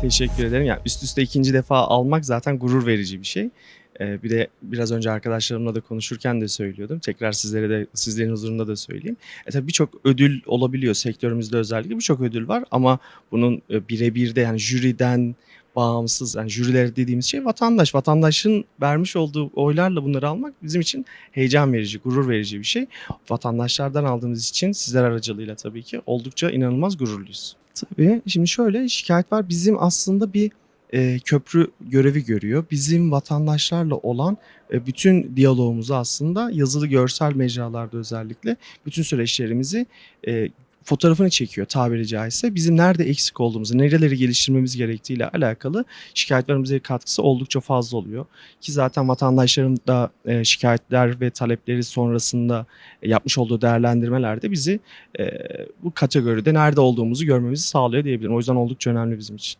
Teşekkür ederim. Yani üst üste ikinci defa almak zaten gurur verici bir şey. Ee, bir de biraz önce arkadaşlarımla da konuşurken de söylüyordum. Tekrar sizlere de sizlerin huzurunda da söyleyeyim. E tabii birçok ödül olabiliyor sektörümüzde özellikle birçok ödül var ama bunun e, birebir de yani jüriden bağımsız yani jüriler dediğimiz şey vatandaş. Vatandaşın vermiş olduğu oylarla bunları almak bizim için heyecan verici, gurur verici bir şey. Vatandaşlardan aldığımız için sizler aracılığıyla tabii ki oldukça inanılmaz gururluyuz. Tabii şimdi şöyle şikayet var. Bizim aslında bir e, köprü görevi görüyor. Bizim vatandaşlarla olan e, bütün diyalogumuzu aslında yazılı görsel mecralarda özellikle bütün süreçlerimizi e, fotoğrafını çekiyor tabiri caizse. Bizim nerede eksik olduğumuzu, nereleri geliştirmemiz gerektiğiyle alakalı şikayetlerimize katkısı oldukça fazla oluyor. Ki zaten vatandaşların da e, şikayetler ve talepleri sonrasında e, yapmış olduğu değerlendirmelerde bizi e, bu kategoride nerede olduğumuzu görmemizi sağlıyor diyebilirim. O yüzden oldukça önemli bizim için.